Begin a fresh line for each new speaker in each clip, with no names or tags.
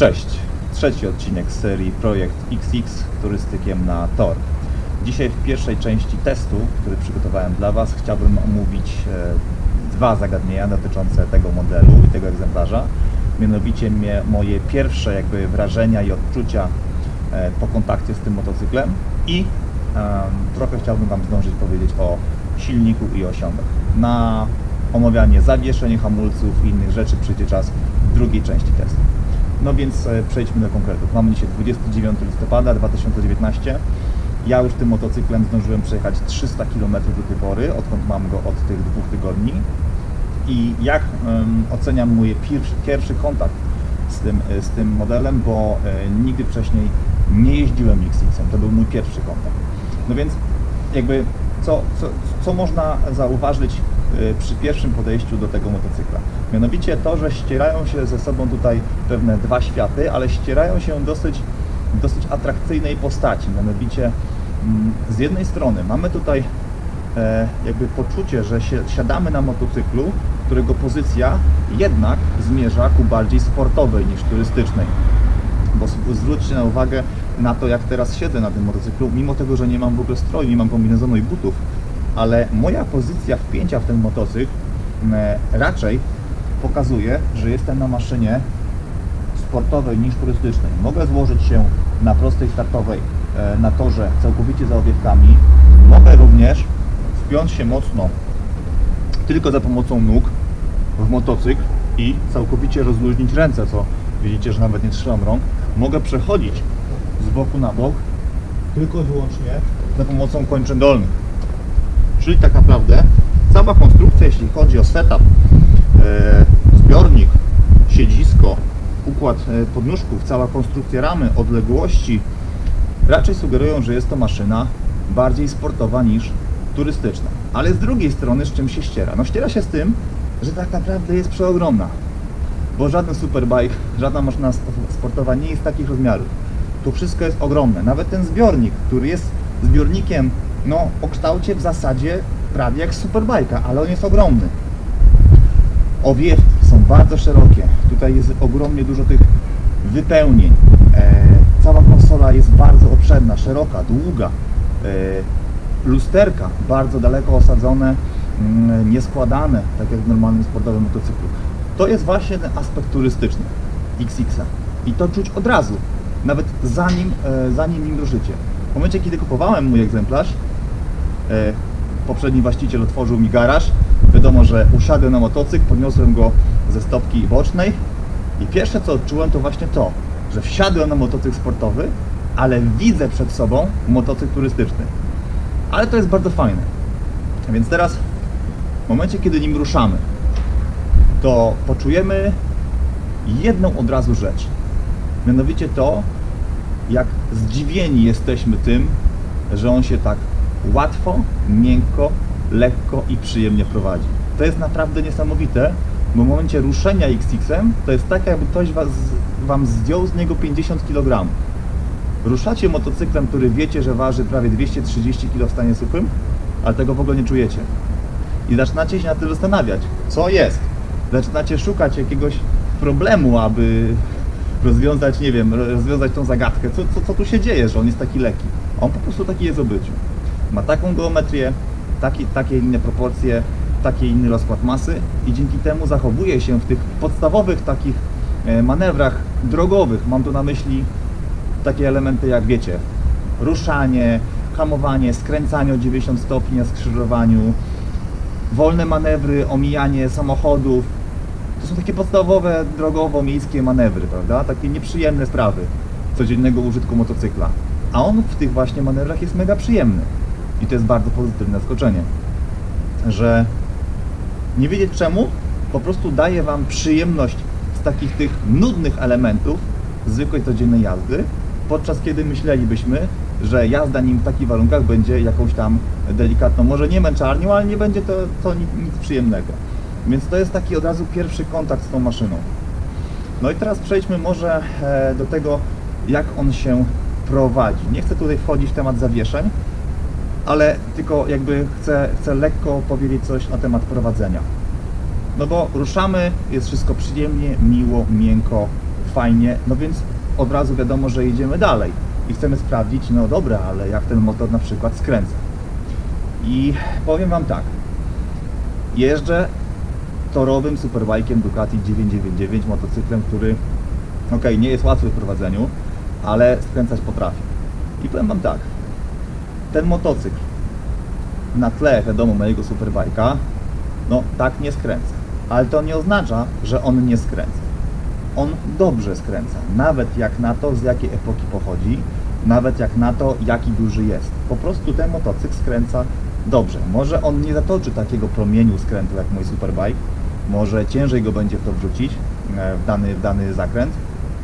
Cześć, trzeci odcinek serii Projekt XX turystykiem na tor. Dzisiaj w pierwszej części testu, który przygotowałem dla Was, chciałbym omówić e, dwa zagadnienia dotyczące tego modelu i tego egzemplarza. Mianowicie moje pierwsze jakby wrażenia i odczucia e, po kontakcie z tym motocyklem i em, trochę chciałbym Wam zdążyć powiedzieć o silniku i osiągach. Na omawianie zawieszeń, hamulców i innych rzeczy przyjdzie czas w drugiej części testu. No więc e, przejdźmy do konkretów. Mamy dzisiaj 29 listopada 2019. Ja już tym motocyklem zdążyłem przejechać 300 km do tej pory, odkąd mam go od tych dwóch tygodni. I jak em, oceniam mój pierwszy, pierwszy kontakt z tym, e, z tym modelem, bo e, nigdy wcześniej nie jeździłem XX-em. To był mój pierwszy kontakt. No więc jakby co, co, co można zauważyć przy pierwszym podejściu do tego motocykla? Mianowicie to, że ścierają się ze sobą tutaj pewne dwa światy, ale ścierają się dosyć, dosyć atrakcyjnej postaci. Mianowicie mm, z jednej strony mamy tutaj e, jakby poczucie, że siadamy na motocyklu, którego pozycja jednak zmierza ku bardziej sportowej niż turystycznej bo zwróćcie na uwagę na to, jak teraz siedzę na tym motocyklu, mimo tego, że nie mam w ogóle stroju, nie mam kombinezonu i butów, ale moja pozycja wpięcia w ten motocykl m, raczej pokazuje, że jestem na maszynie sportowej niż turystycznej. Mogę złożyć się na prostej startowej e, na torze całkowicie za obiegkami. Mogę również wpiąć się mocno tylko za pomocą nóg w motocykl i całkowicie rozluźnić ręce, co widzicie, że nawet nie trzymam rąk. Mogę przechodzić z boku na bok tylko i wyłącznie za pomocą kończyn dolnych. Czyli tak naprawdę cała konstrukcja, jeśli chodzi o setup, e, zbiornik, siedzisko, układ e, podnóżków, cała konstrukcja ramy, odległości, raczej sugerują, że jest to maszyna bardziej sportowa niż turystyczna. Ale z drugiej strony z czym się ściera? No ściera się z tym, że tak naprawdę jest przeogromna. Bo żaden superbike, żadna maszyna sp- sportowa nie jest takich rozmiarów. Tu wszystko jest ogromne. Nawet ten zbiornik, który jest zbiornikiem no, o kształcie w zasadzie prawie jak superbajka, ale on jest ogromny. Owiewki są bardzo szerokie. Tutaj jest ogromnie dużo tych wypełnień. E, cała konsola jest bardzo obszerna, szeroka, długa. E, lusterka bardzo daleko osadzone, mm, nieskładane, tak jak w normalnym sportowym motocyklu. To jest właśnie ten aspekt turystyczny XX-a. I to czuć od razu, nawet zanim, e, zanim nim ruszycie. W momencie, kiedy kupowałem mój egzemplarz, poprzedni właściciel otworzył mi garaż. Wiadomo, że usiadłem na motocykl, podniosłem go ze stopki bocznej i pierwsze co odczułem to właśnie to, że wsiadłem na motocykl sportowy, ale widzę przed sobą motocykl turystyczny. Ale to jest bardzo fajne. Więc teraz, w momencie kiedy nim ruszamy, to poczujemy jedną od razu rzecz. Mianowicie to, jak zdziwieni jesteśmy tym, że on się tak łatwo, miękko, lekko i przyjemnie prowadzi. To jest naprawdę niesamowite, bo w momencie ruszenia XX-em to jest tak, jakby ktoś was, Wam zdjął z niego 50 kg. Ruszacie motocyklem, który wiecie, że waży prawie 230 kg w stanie suchym, ale tego w ogóle nie czujecie. I zaczynacie się nad tym zastanawiać, co jest. Zaczynacie szukać jakiegoś problemu, aby rozwiązać, nie wiem, rozwiązać tą zagadkę. Co, co, co tu się dzieje, że on jest taki lekki? On po prostu taki jest w obyciu. Ma taką geometrię, taki, takie inne proporcje, taki inny rozkład masy i dzięki temu zachowuje się w tych podstawowych takich e, manewrach drogowych. Mam tu na myśli takie elementy jak wiecie, ruszanie, hamowanie, skręcanie o 90 stopni na skrzyżowaniu, wolne manewry, omijanie samochodów. To są takie podstawowe drogowo-miejskie manewry, prawda? Takie nieprzyjemne sprawy codziennego użytku motocykla. A on w tych właśnie manewrach jest mega przyjemny. I to jest bardzo pozytywne zaskoczenie, że nie wiedzieć czemu, po prostu daje Wam przyjemność z takich tych nudnych elementów zwykłej codziennej jazdy, podczas kiedy myślelibyśmy, że jazda nim w takich warunkach będzie jakąś tam delikatną, może nie męczarnią, ale nie będzie to, to nic, nic przyjemnego. Więc to jest taki od razu pierwszy kontakt z tą maszyną. No i teraz przejdźmy może e, do tego, jak on się prowadzi. Nie chcę tutaj wchodzić w temat zawieszeń, ale tylko jakby chcę, chcę lekko powiedzieć coś na temat prowadzenia. No bo ruszamy, jest wszystko przyjemnie, miło, miękko, fajnie, no więc od razu wiadomo, że idziemy dalej i chcemy sprawdzić, no dobra, ale jak ten motor na przykład skręca. I powiem Wam tak, jeżdżę torowym superbike'iem Ducati 999, motocyklem, który ok, nie jest łatwy w prowadzeniu, ale skręcać potrafi. I powiem Wam tak, ten motocykl na tle, wiadomo, mojego superbajka, no tak nie skręca. Ale to nie oznacza, że on nie skręca. On dobrze skręca, nawet jak na to, z jakiej epoki pochodzi, nawet jak na to, jaki duży jest. Po prostu ten motocykl skręca dobrze. Może on nie zatoczy takiego promieniu skrętu jak mój superbike, może ciężej go będzie w to wrzucić, e, w dany, w dany zakręt,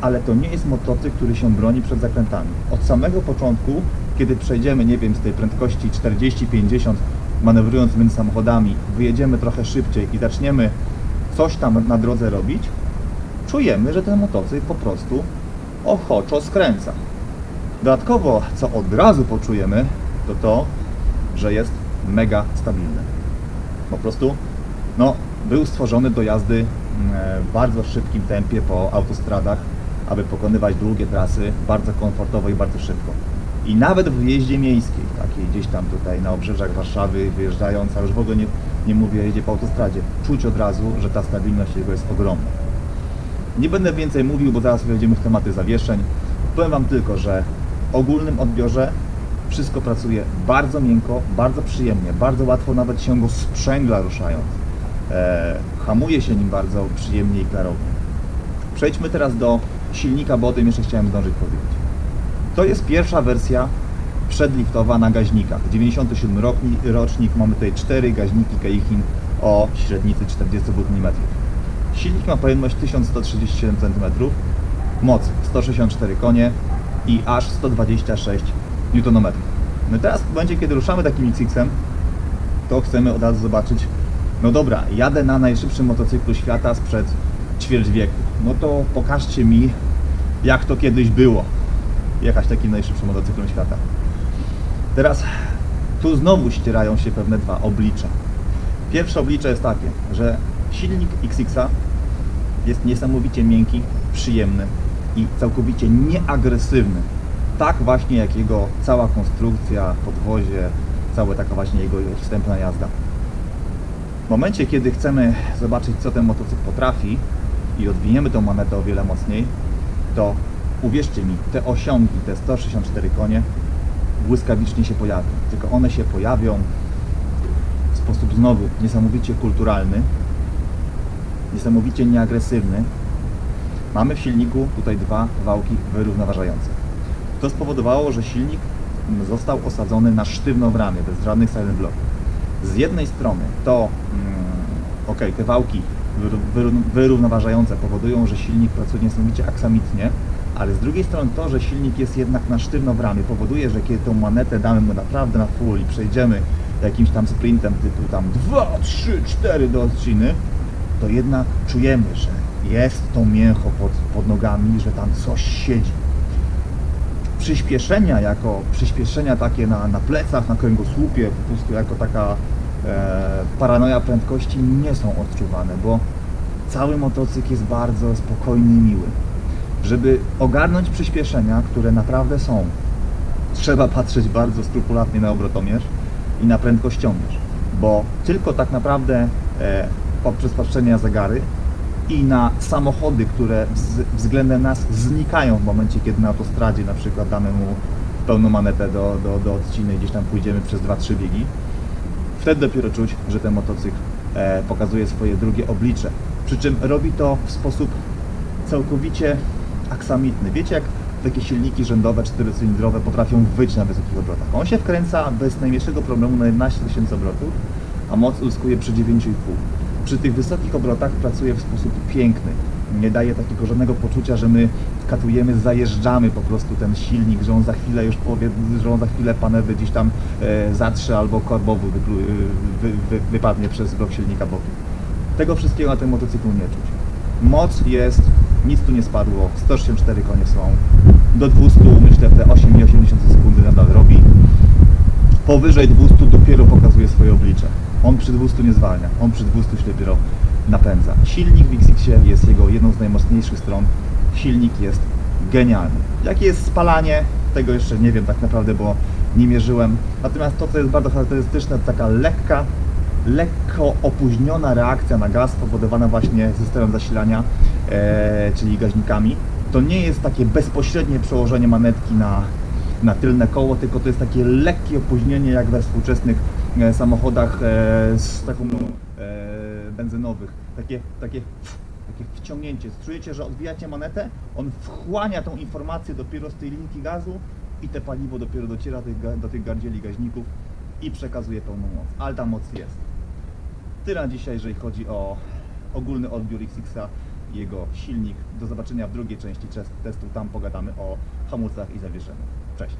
ale to nie jest motocykl, który się broni przed zakrętami. Od samego początku, kiedy przejdziemy, nie wiem, z tej prędkości 40-50, manewrując między samochodami, wyjedziemy trochę szybciej i zaczniemy coś tam na drodze robić, czujemy, że ten motocykl po prostu ochoczo skręca. Dodatkowo, co od razu poczujemy, to to, że jest mega stabilny. Po prostu, no, był stworzony do jazdy mm, w bardzo szybkim tempie po autostradach, aby pokonywać długie trasy bardzo komfortowo i bardzo szybko. I nawet w jeździe miejskiej, takiej gdzieś tam tutaj na obrzeżach Warszawy wyjeżdżając, a już w ogóle nie, nie mówię jeździe po autostradzie, czuć od razu, że ta stabilność jego jest ogromna. Nie będę więcej mówił, bo zaraz wejdziemy w tematy zawieszeń. Powiem Wam tylko, że w ogólnym odbiorze wszystko pracuje bardzo miękko, bardzo przyjemnie, bardzo łatwo nawet się go sprzęgla ruszając. E, hamuje się nim bardzo przyjemnie i klarownie. Przejdźmy teraz do silnika, bo o tym jeszcze chciałem zdążyć powiedzieć. To jest pierwsza wersja przedliftowa na gaźnikach. 97 rocznik, rocznik mamy tutaj 4 gaźniki Keichin o średnicy 42 mm. Silnik ma pojemność 1137 cm, moc 164 konie i aż 126 Nm. No teraz w momencie, kiedy ruszamy takim XX-em, to chcemy od razu zobaczyć, no dobra, jadę na najszybszym motocyklu świata sprzed ćwierć wieku. No to pokażcie mi, jak to kiedyś było jechać takim najszybszym motocyklem świata. Teraz tu znowu ścierają się pewne dwa oblicza. Pierwsze oblicze jest takie, że silnik XX-a jest niesamowicie miękki, przyjemny i całkowicie nieagresywny. Tak właśnie jak jego cała konstrukcja, podwozie, cała taka właśnie jego wstępna jazda. W momencie, kiedy chcemy zobaczyć, co ten motocykl potrafi i odwiniemy tą monetę o wiele mocniej, to uwierzcie mi, te osiągi, te 164 konie, błyskawicznie się pojawią. Tylko one się pojawią w sposób znowu niesamowicie kulturalny, niesamowicie nieagresywny. Mamy w silniku tutaj dwa wałki wyrównoważające. To spowodowało, że silnik został osadzony na sztywno w ramię, bez żadnych silent blocków. Z jednej strony to, mm, ok, te wałki wyrównoważające powodują, że silnik pracuje niesamowicie aksamitnie, ale z drugiej strony to, że silnik jest jednak na sztywno w ramię powoduje, że kiedy tą manetę damy mu naprawdę na full i przejdziemy jakimś tam sprintem typu tam 2, 3, 4 do odciny, to jednak czujemy, że jest to mięcho pod, pod nogami, że tam coś siedzi. Przyspieszenia jako przyspieszenia takie na, na plecach, na kręgosłupie, po prostu jako taka e, paranoja prędkości nie są odczuwane, bo cały motocykl jest bardzo spokojny i miły. Żeby ogarnąć przyspieszenia, które naprawdę są, trzeba patrzeć bardzo skrupulatnie na obrotomierz i na prędkościomierz, bo tylko tak naprawdę e, poprzez patrzenie na zegary i na samochody, które wz- względem nas znikają w momencie, kiedy na autostradzie na przykład damy mu pełną manetę do, do, do odciny gdzieś tam pójdziemy przez 2-3 biegi, wtedy dopiero czuć, że ten motocykl e, pokazuje swoje drugie oblicze. Przy czym robi to w sposób całkowicie aksamitny. Wiecie, jak takie silniki rzędowe, czterocylindrowe potrafią wyć na wysokich obrotach. On się wkręca bez najmniejszego problemu na 11 tysięcy obrotów, a moc uzyskuje przy 9,5. Przy tych wysokich obrotach pracuje w sposób piękny. Nie daje takiego żadnego poczucia, że my katujemy, zajeżdżamy po prostu ten silnik, że on za chwilę już powie, że on za chwilę panewy gdzieś tam e, zatrze albo korbowy wyplu- wy, wy, wypadnie przez blok silnika bokiem. Tego wszystkiego na tym motocyklu nie czuć. Moc jest, nic tu nie spadło, 164 konie są. Do 200 myślę te 8,8 sekundy nadal robi. Powyżej 200 dopiero pokazuje swoje oblicze. On przy 200 nie zwalnia, on przy 200 się dopiero napędza. Silnik w XX jest jego jedną z najmocniejszych stron silnik jest genialny. Jakie jest spalanie, tego jeszcze nie wiem tak naprawdę, bo nie mierzyłem. Natomiast to, co jest bardzo charakterystyczne, to taka lekka, lekko opóźniona reakcja na gaz spowodowana właśnie systemem zasilania, czyli gaźnikami. To nie jest takie bezpośrednie przełożenie manetki na, na tylne koło, tylko to jest takie lekkie opóźnienie jak we współczesnych e, samochodach e, z taką e, benzynowych. Takie, takie, takie wciągnięcie. Czujecie, że odbijacie manetę, on wchłania tą informację dopiero z tej linki gazu i te paliwo dopiero dociera do tych, gardzieli gaźników i przekazuje pełną moc. Ale ta moc jest. Tyle na dzisiaj, jeżeli chodzi o ogólny odbiór XX-a i jego silnik. Do zobaczenia w drugiej części tes- testu. Tam pogadamy o hamulcach i zawieszeniu. Cześć.